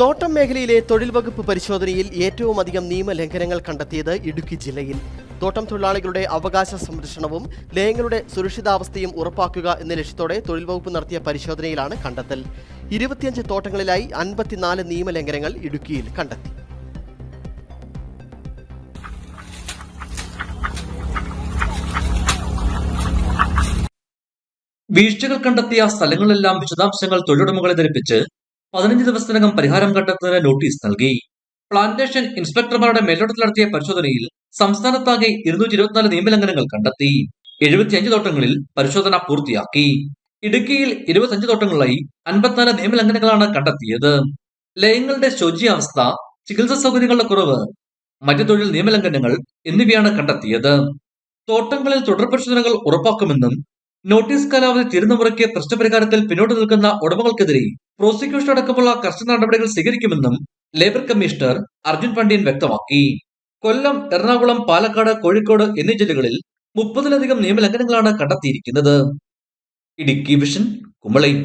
തോട്ടം മേഖലയിലെ തൊഴിൽ വകുപ്പ് പരിശോധനയിൽ ഏറ്റവും അധികം നിയമലംഘനങ്ങൾ കണ്ടെത്തിയത് ഇടുക്കി ജില്ലയിൽ. തോട്ടം തൊഴിലാളികളുടെ അവകാശ സംരക്ഷണവും ലയങ്ങളുടെ സുരക്ഷിതാവസ്ഥയും ഉറപ്പാക്കുക എന്ന ലക്ഷ്യത്തോടെ തൊഴിൽ വകുപ്പ് നടത്തിയ പരിശോധനയിലാണ് കണ്ടെത്തൽ. ഇരുപത്തിയഞ്ച് തോട്ടങ്ങളിലായി അൻപത്തിനാല് നിയമലംഘനങ്ങൾ ഇടുക്കിയിൽ കണ്ടെത്തി. വീഴ്ചകൾ കണ്ടെത്തിയ സ്ഥലങ്ങളെല്ലാം വിശദാംശങ്ങൾ തൊഴിലുടമകളെ ധരിപ്പിച്ച് പതിനഞ്ച് ദിവസത്തിനകം പരിഹാരം കണ്ടെത്തുന്നതിന് നോട്ടീസ് നൽകി. പ്ലാന്റേഷൻ ഇൻസ്പെക്ടർമാരുടെ മേൽനോട്ടത്തിൽ നടത്തിയ പരിശോധനയിൽ സംസ്ഥാനത്താകെ ഇരുന്നൂറ്റി ഇരുപത്തിനാല് നിയമലംഘനങ്ങൾ കണ്ടെത്തി. എഴുപത്തിയഞ്ച് തോട്ടങ്ങളിൽ പരിശോധന പൂർത്തിയാക്കി. ഇടുക്കിയിൽ ഇരുപത്തിയഞ്ച് തോട്ടങ്ങളിലായി അൻപത്തിനാല് നിയമലംഘനങ്ങളാണ് കണ്ടെത്തിയത്. ലയങ്ങളുടെ ശോച്യാവസ്ഥ ചികിത്സാ സൗകര്യങ്ങളുടെ കുറവ് മറ്റു തൊഴിൽ നിയമലംഘനങ്ങൾ എന്നിവയാണ് കണ്ടെത്തിയത്. തോട്ടങ്ങളിൽ തുടർ പരിശോധനകൾ ഉറപ്പാക്കുമെന്നും നോട്ടീസ് കാലാവധി തീരുന്ന മുറയ്ക്ക് പ്രശ്നപരിഹാരത്തിൽ പിന്നോട്ട് നിൽക്കുന്ന ഉടമകൾക്കെതിരെ പ്രോസിക്യൂഷൻ അടക്കമുള്ള കർശന നടപടികൾ സ്വീകരിക്കുമെന്നും ലേബർ കമ്മീഷണർ അർജുൻ പണ്ഡ്യൻ വ്യക്തമാക്കി. കൊല്ലം എറണാകുളം പാലക്കാട് കോഴിക്കോട് എന്നീ ജില്ലകളിൽ മുപ്പതിലധികം നിയമലംഘനങ്ങളാണ് കണ്ടെത്തിയിരിക്കുന്നത്. ഇടുക്കി വിഷൻ കുമ്പളയും